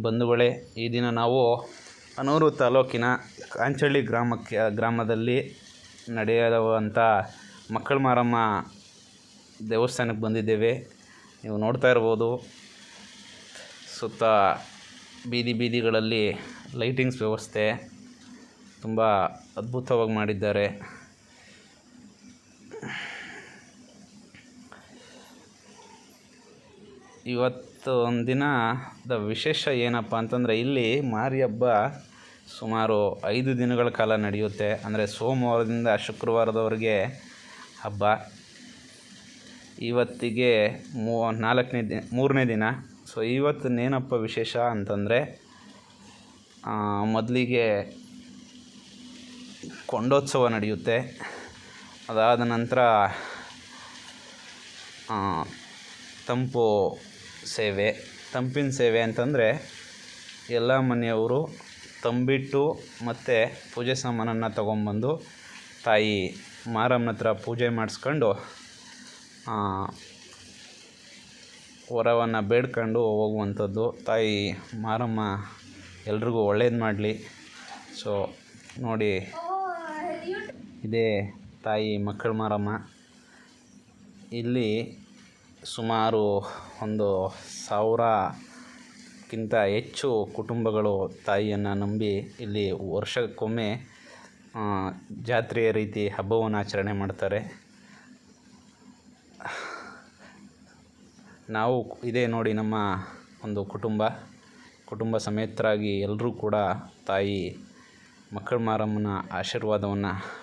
ಬಂಧುಗಳೇ, ಈ ದಿನ ನಾವು ಅನೂರು ತಾಲೂಕಿನ ಕಾಂಚಳ್ಳಿ ಗ್ರಾಮಕ್ಕೆ, ಗ್ರಾಮದಲ್ಲಿ ನಡೆಯುವಂಥ ಮಕ್ಕಳ ಮಾರಮ್ಮ ದೇವಸ್ಥಾನಕ್ಕೆ ಬಂದಿದ್ದೇವೆ. ನೀವು ನೋಡ್ತಾ ಇರ್ಬೋದು, ಸುತ್ತ ಬೀದಿ ಬೀದಿಗಳಲ್ಲಿ ಲೈಟಿಂಗ್ಸ್ ವ್ಯವಸ್ಥೆ ತುಂಬ ಅದ್ಭುತವಾಗಿ ಮಾಡಿದ್ದಾರೆ. ಇವತ್ತು ಒಂದಿನ ದ ವಿಶೇಷ ಏನಪ್ಪ ಅಂತಂದರೆ ಇಲ್ಲಿ ಮಾರಿ ಹಬ್ಬ ಸುಮಾರು ಐದು ದಿನಗಳ ಕಾಲ ನಡೆಯುತ್ತೆ. ಅಂದರೆ ಸೋಮವಾರದಿಂದ ಶುಕ್ರವಾರದವರೆಗೆ ಹಬ್ಬ. ಇವತ್ತಿಗೆ ಮೂ, ನಾಲ್ಕನೇ ದಿನ ಮೂರನೇ ದಿನ. ಸೊ ಇವತ್ತಿನೇನಪ್ಪ ವಿಶೇಷ ಅಂತಂದರೆ ಮೊದಲಿಗೆ ಕೊಂಡೋತ್ಸವ ನಡೆಯುತ್ತೆ. ಅದಾದ ನಂತರ ತಂಪು ಸೇವೆ, ತಂಪಿನ ಸೇವೆ ಅಂತಂದರೆ ಎಲ್ಲ ಮನೆಯವರು ತಂಬಿಟ್ಟು ಮತ್ತು ಪೂಜೆ ಸಾಮಾನನ್ನು ತಗೊಂಬಂದು ತಾಯಿ ಮಾರಮ್ಮನ ಹತ್ರ ಪೂಜೆ ಮಾಡಿಸ್ಕೊಂಡು ವರವನ್ನು ಬೇಡ್ಕೊಂಡು ಹೋಗುವಂಥದ್ದು. ತಾಯಿ ಮಾರಮ್ಮ ಎಲ್ರಿಗೂ ಒಳ್ಳೇದು ಮಾಡಲಿ. ಸೊ ನೋಡಿ, ಇದೇ ತಾಯಿ ಮಕ್ಕಳು ಮಾರಮ್ಮ. ಇಲ್ಲಿ ಸುಮಾರು ಒಂದು ಸಾವಿರಕ್ಕಿಂತ ಹೆಚ್ಚು ಕುಟುಂಬಗಳು ತಾಯಿಯನ್ನು ನಂಬಿ ಇಲ್ಲಿ ವರ್ಷಕ್ಕೊಮ್ಮೆ ಜಾತ್ರೆಯ ರೀತಿ ಹಬ್ಬವನ್ನು ಆಚರಣೆ ಮಾಡ್ತಾರೆ. ನಾವು ಇದೇ ನೋಡಿ ನಮ್ಮ ಒಂದು ಕುಟುಂಬ. ಕುಟುಂಬ ಸಮೇತರಾಗಿ ಎಲ್ಲರೂ ಕೂಡ ತಾಯಿ ಮಕ್ಕಳ ಮಾರಮ್ಮನ ಆಶೀರ್ವಾದವನ್ನು